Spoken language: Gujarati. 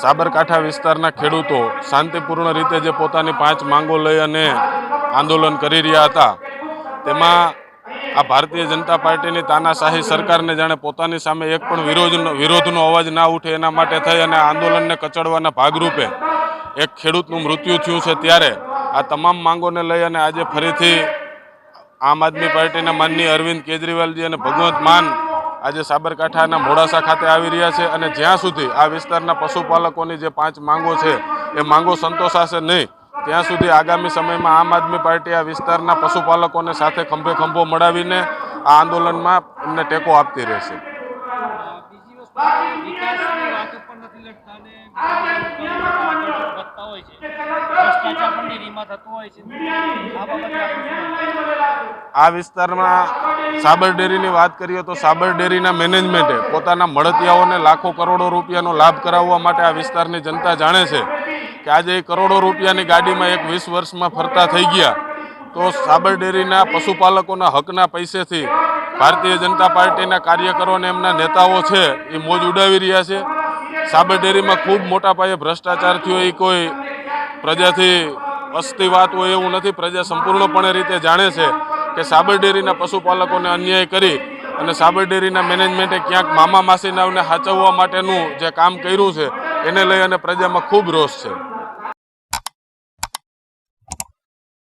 સાબરકાંઠા વિસ્તારના ખેડૂતો શાંતિપૂર્ણ રીતે જે પોતાની પાંચ માંગો લઈ અને આંદોલન કરી રહ્યા હતા, તેમાં આ ભારતીય જનતા પાર્ટીની તાનાશાહી સરકારને જાણે પોતાની સામે એક પણ વિરોધનો વિરોધનો અવાજ ના ઉઠે એના માટે થઈ અને આંદોલનને કચડવાના ભાગરૂપે એક ખેડૂતનું મૃત્યુ થયું છે ત્યારે આ તમામ માંગોને લઈ અને આજે ફરીથી આમ આદમી પાર્ટીના માનની અરવિંદ કેજરીવાલજી અને ભગવંત માન આજે સાબરકાંઠાના મોડાસા ખાતે આવી રહ્યા છે અને જ્યાં સુધી આ વિસ્તારના પશુપાલકોની જે પાંચ માંગો છે એ માંગો સંતોષાશે નહીં ત્યાં સુધી આગામી સમયમાં આમ આદમી પાર્ટી આ વિસ્તારના પશુપાલકોને સાથે ખંભે ખંભો મળાવીને આ આંદોલનમાં એમને ટેકો આપતી રહેશે. વિકાસની વાત ઉપર નથી લડતા ને થતો હોય છે. આ બાબતે? આ વિસ્તારમાં સાબર ડેરીની વાત કરીએ તો સાબર ડેરીના મેનેજમેન્ટે પોતાના મળતિયાઓને લાખો કરોડો રૂપિયાનો લાભ કરાવવા માટે આ વિસ્તારની જનતા જાણે છે કે આજે એ કરોડો રૂપિયાની ગાડીમાં એક વીસ વર્ષમાં ફરતા થઈ ગયા. તો સાબર ડેરીના પશુપાલકોના હકના પૈસેથી ભારતીય જનતા પાર્ટીના કાર્યકરો અને એમના નેતાઓ છે એ મોજ ઉડાવી રહ્યા છે. સાબર ડેરીમાં ખૂબ મોટા પાયે ભ્રષ્ટાચાર થયો એ કોઈ પ્રજાથી અસ્તી વાત હોય એવું નથી. પ્રજા સંપૂર્ણપણે રીતે જાણે છે કે સાબર ડેરીના પશુપાલકોને અન્યાય કરી અને સાબર ડેરીના મેનેજમેન્ટે ક્યાંક મામા માસીનાઓને સાચવવા માટેનું જે કામ કર્યું છે, એને લઈ અને પ્રજામાં ખૂબ રોષ છે.